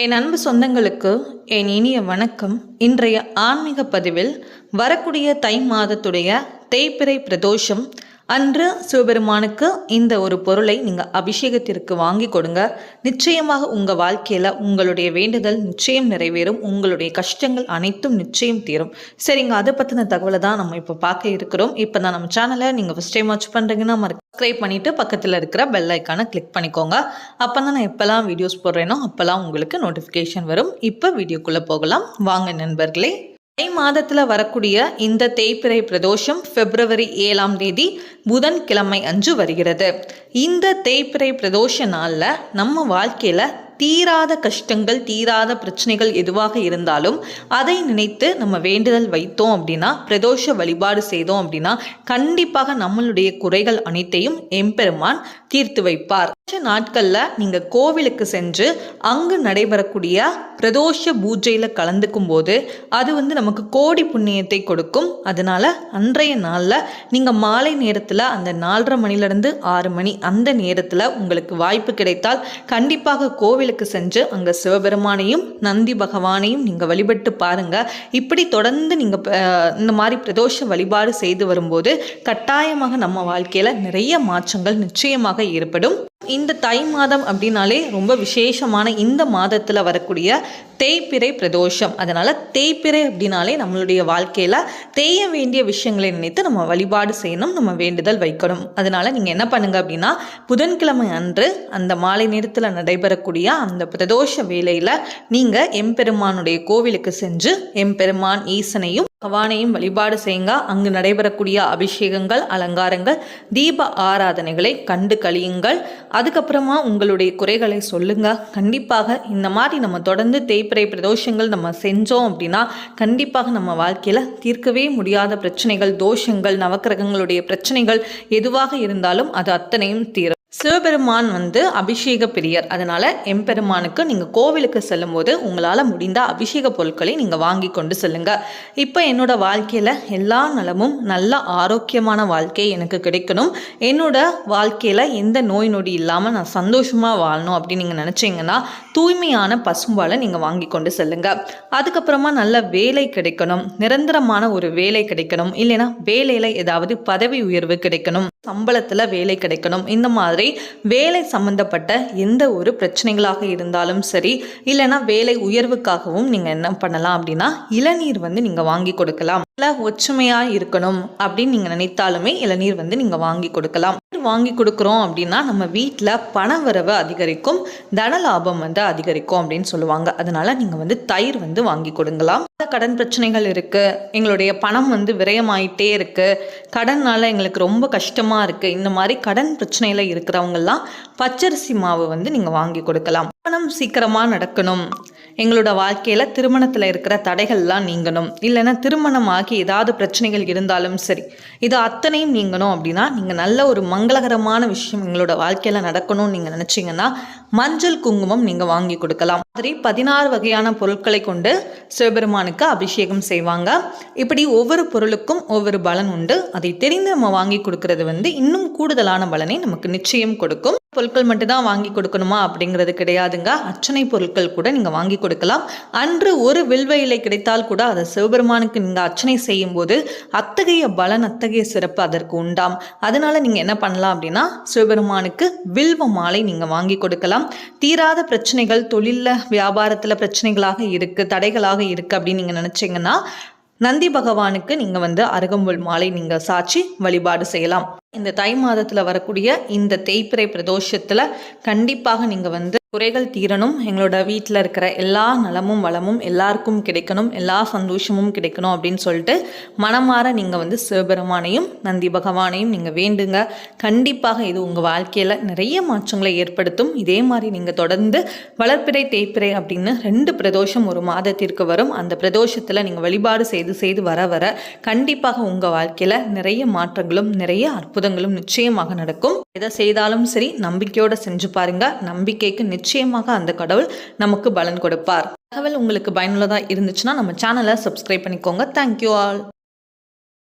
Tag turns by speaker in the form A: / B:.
A: என் அன்பு சொந்தங்களுக்கு என் இனிய வணக்கம். இன்றைய ஆன்மீக பதிவில் வரக்கூடிய தை மாதத்துடைய தேய்பிறை பிரதோஷம் அன்று சிவபெருமானுக்கு இந்த ஒரு பொருளை நீங்கள் அபிஷேகத்திற்கு வாங்கி கொடுங்க. நிச்சயமாக உங்கள் வாழ்க்கையில் உங்களுடைய வேண்டுதல் நிச்சயம் நிறைவேறும். உங்களுடைய கஷ்டங்கள் அனைத்தும் நிச்சயம் தீரும். சரிங்க அதை பற்றின தகவலை தான் நம்ம இப்போ பார்க்க இருக்கிறோம். இப்போ தான் நம்ம சேனலை நீங்கள் ஃபஸ்ட் டைம் வாட்ச் பண்ணுறீங்கன்னா சப்ஸ்கிரைப் பண்ணிவிட்டு பக்கத்தில் இருக்கிற பெல் ஐக்கானை கிளிக் பண்ணிக்கோங்க. அப்போ தான் நான் எப்போல்லாம் வீடியோஸ் போடுறேனோ அப்போல்லாம் உங்களுக்கு நோட்டிஃபிகேஷன் வரும். இப்போ வீடியோக்குள்ளே போகலாம். வாங்க நண்பர்களே. தை மாதத்தில் வரக்கூடிய இந்த தேய்பிறை பிரதோஷம் பிப்ரவரி ஏழாம் தேதி புதன்கிழமை அன்று வருகிறது. இந்த தேய்பிறை பிரதோஷ நாளில் நம்ம வாழ்க்கையில் தீராத கஷ்டங்கள் தீராத பிரச்சனைகள் எதுவாக இருந்தாலும் அதை நினைத்து நம்ம வேண்டுதல் வைத்தோம் அப்படின்னா பிரதோஷ வழிபாடு செய்தோம் அப்படின்னா கண்டிப்பாக நம்மளுடைய குறைகள் அனைத்தையும் எம்பெருமான் தீர்த்து வைப்பார். நாட்களில் நீங்கள் கோவிலுக்கு சென்று அங்கு நடைபெறக்கூடிய பிரதோஷ பூஜையில் கலந்துக்கும் போது அது வந்து நமக்கு கோடி புண்ணியத்தை கொடுக்கும். அதனால் அன்றைய நாளில் நீங்கள் மாலை நேரத்தில் அந்த நாலரை மணிலேருந்து ஆறு மணி அந்த நேரத்தில் உங்களுக்கு வாய்ப்பு கிடைத்தால் கண்டிப்பாக கோவில் கோவிலுக்கு சென்று அங்கே சிவபெருமானையும் நந்தி பகவானையும் நீங்கள் வழிபட்டு பாருங்கள் இப்படி தொடர்ந்து நீங்கள் இந்த மாதிரி பிரதோஷ வழிபாடு செய்து வரும்போது கட்டாயமாக நம்ம வாழ்க்கையில் நிறைய மாற்றங்கள் நிச்சயமாக ஏற்படும். இந்த தை மாதம் அப்படின்னாலே ரொம்ப விசேஷமான இந்த மாதத்தில் வரக்கூடிய தேய்பிறை பிரதோஷம். அதனால் தேய்பிறை அப்படின்னாலே நம்மளுடைய வாழ்க்கையில் தேய வேண்டிய விஷயங்களை நினைத்து நம்ம வழிபாடு செய்யணும் நம்ம வேண்டுதல் வைக்கணும். அதனால் நீங்கள் என்ன பண்ணுங்கள் அப்படின்னா புதன்கிழமை அன்று அந்த மாலை நேரத்தில் நடைபெறக்கூடிய அந்த பிரதோஷ வேலையில் நீங்கள் எம்பெருமானுடைய கோவிலுக்கு சென்று எம்பெருமான் ஈசனையும் பகவானையும் வழிபாடு செய்யுங்க. அங்கு நடைபெறக்கூடிய அபிஷேகங்கள் அலங்காரங்கள் தீப ஆராதனைகளை கண்டு கழியுங்கள். அதுக்கப்புறமா உங்களுடைய குறைகளை சொல்லுங்க. கண்டிப்பாக இந்த மாதிரி நம்ம தொடர்ந்து தேய்பிறை பிரதோஷங்கள் நம்ம செஞ்சோம் அப்படின்னா கண்டிப்பாக நம்ம வாழ்க்கையில் தீர்க்கவே முடியாத பிரச்சனைகள் தோஷங்கள் நவக்கிரகங்களுடைய பிரச்சனைகள் எதுவாக இருந்தாலும் அது அத்தனையும் தீரும். சிவபெருமான் வந்து அபிஷேக பிரியர். அதனால் எம்பெருமானுக்கு நீங்கள் கோவிலுக்கு செல்லும்போது உங்களால் முடிந்த அபிஷேக பொருட்களை நீங்கள் வாங்கி கொண்டு செல்லுங்க. இப்போ என்னோட வாழ்க்கையில் எல்லா நலமும் நல்ல ஆரோக்கியமான வாழ்க்கை எனக்கு கிடைக்கணும். என்னோட வாழ்க்கையில் எந்த நோய் நொடி இல்லாமல் நான் சந்தோஷமாக வாழணும் அப்படின்னு நீங்கள் நினச்சிங்கன்னா தூய்மையான பசும்பாலை நீங்கள் வாங்கி கொண்டு செல்லுங்க. அதுக்கப்புறமா நல்ல வேலை கிடைக்கணும். நிரந்தரமான ஒரு வேலை கிடைக்கணும். இல்லைன்னா வேலையில் ஏதாவது பதவி உயர்வு கிடைக்கணும். சம்பளத்தில் வேலை கிடைக்கணும். இந்த மாதிரி வேலை சம்மந்தப்பட்ட எந்த ஒரு பிரச்சனைகளாக இருந்தாலும் சரி இல்லைனா வேலை உயர்வுக்காகவும் நீங்கள் என்ன பண்ணலாம் அப்படின்னா இளநீர் வந்து நீங்கள் வாங்கி கொடுக்கலாம். ஒற்றுமையாக இருக்கணும் அப்படின்னு நீங்கள் நினைத்தாலுமே இளநீர் வந்து நீங்கள் வாங்கி கொடுக்கலாம். வாங்கி கொடுக்குறோம் அப்படின்னா நம்ம வீட்டில் பண வரவு அதிகரிக்கும் தன லாபம் வந்து அதிகரிக்கும் அப்படின்னு சொல்லுவாங்க. அதனால நீங்கள் வந்து தயிர் வந்து வாங்கி கொடுங்கலாம். கடன் பிரச்சனைகள் இருக்குது எங்களுடைய பணம் வந்து விரயமாயிட்டே இருக்குது கடனால் எங்களுக்கு ரொம்ப கஷ்டமாக இருக்குது இந்த மாதிரி கடன் பிரச்சனையில் இருக்கிறவங்கெல்லாம் பச்சரிசி மாவு வந்து நீங்கள் வாங்கி கொடுக்கலாம். பணம் சீக்கிரமாக நடக்கணும். எங்களோட வாழ்க்கையில் திருமணத்தில் இருக்கிற தடைகள்லாம் நீங்கணும். இல்லைன்னா திருமணம் ஆகி ஏதாவது பிரச்சனைகள் இருந்தாலும் சரி இது அத்தனையும் நீங்கணும் அப்படின்னா நீங்கள் நல்ல ஒரு மங்களகரமான விஷயம் எங்களோட வாழ்க்கையில் நடக்கணும்னு நீங்கள் நினச்சிங்கன்னா மஞ்சள் குங்குமம் நீங்கள் வாங்கி கொடுக்கலாம். மாதிரி பதினாறு வகையான பொருட்களை கொண்டு சிவபெருமானுக்கு அபிஷேகம் செய்வாங்க. இப்படி ஒவ்வொரு பொருளுக்கும் ஒவ்வொரு பலன் உண்டு. அதை தெரிந்து நம்ம வாங்கி கொடுக்கறது வந்து இன்னும் கூடுதலான பலனை நமக்கு நிச்சயம் கொடுக்கும். பொருட்கள் மட்டும்தான் வாங்கி கொடுக்கணுமா அப்படிங்கிறது கிடையாதுங்க. அர்ச்சனை பொருட்கள் கூட நீங்கள் வாங்கி கொடுக்கலாம். அன்று ஒரு வில்வ இலை கிடைத்தால் கூட அதை சிவபெருமானுக்கு நீங்கள் அர்ச்சனை செய்யும் போது அத்தகைய பலன் அத்தகைய சிறப்பு அதற்கு உண்டாம். அதனால நீங்கள் என்ன பண்ணலாம் அப்படின்னா சிவபெருமானுக்கு வில்வ மாலை நீங்கள் வாங்கி கொடுக்கலாம். தீராத பிரச்சனைகள் தொழிலில் வியாபாரத்தில் பிரச்சனைகளாக இருக்குது தடைகளாக இருக்குது அப்படின்னு நீங்கள் நினச்சிங்கன்னா நந்தி பகவானுக்கு நீங்கள் வந்து அருகம்புல் மாலை நீங்கள் சாட்சி வழிபாடு செய்யலாம். இந்த தை மாதத்தில் வரக்கூடிய இந்த தேய்பிறை பிரதோஷத்தில் கண்டிப்பாக நீங்கள் வந்து குறைகள் தீரணும். எங்களோட வீட்டில் இருக்கிற எல்லா நலமும் வளமும் எல்லாருக்கும் கிடைக்கணும். எல்லா சந்தோஷமும் கிடைக்கணும் அப்படின்னு சொல்லிட்டு மனமாற நீங்கள் வந்து சிவபெருமானையும் நந்தி பகவானையும் நீங்கள் வேண்டுங்க. கண்டிப்பாக இது உங்கள் வாழ்க்கையில் நிறைய மாற்றங்களை ஏற்படுத்தும். இதே மாதிரி நீங்கள் தொடர்ந்து வளர்ப்பிறை தேய்ப்பிறை அப்படின்னு ரெண்டு பிரதோஷம் ஒரு மாதத்திற்கு வரும். அந்த பிரதோஷத்தில் நீங்கள் வழிபாடு செய்து செய்து வர வர கண்டிப்பாக உங்கள் வாழ்க்கையில் நிறைய மாற்றங்களும் நிறைய அற்புதம் அற்புதங்களும் நிச்சயமாக நடக்கும். எதை செய்தாலும் சரி நம்பிக்கையோட செஞ்சு பாருங்க. நம்பிக்கைக்கு நிச்சயமாக அந்த கடவுள் நமக்கு பலன் கொடுப்பார். தகவல் உங்களுக்கு பயனுள்ளதாக இருந்துச்சுன்னா நம்ம சேனலை சப்ஸ்கிரைப் பண்ணிக்கோங்க. Thank you all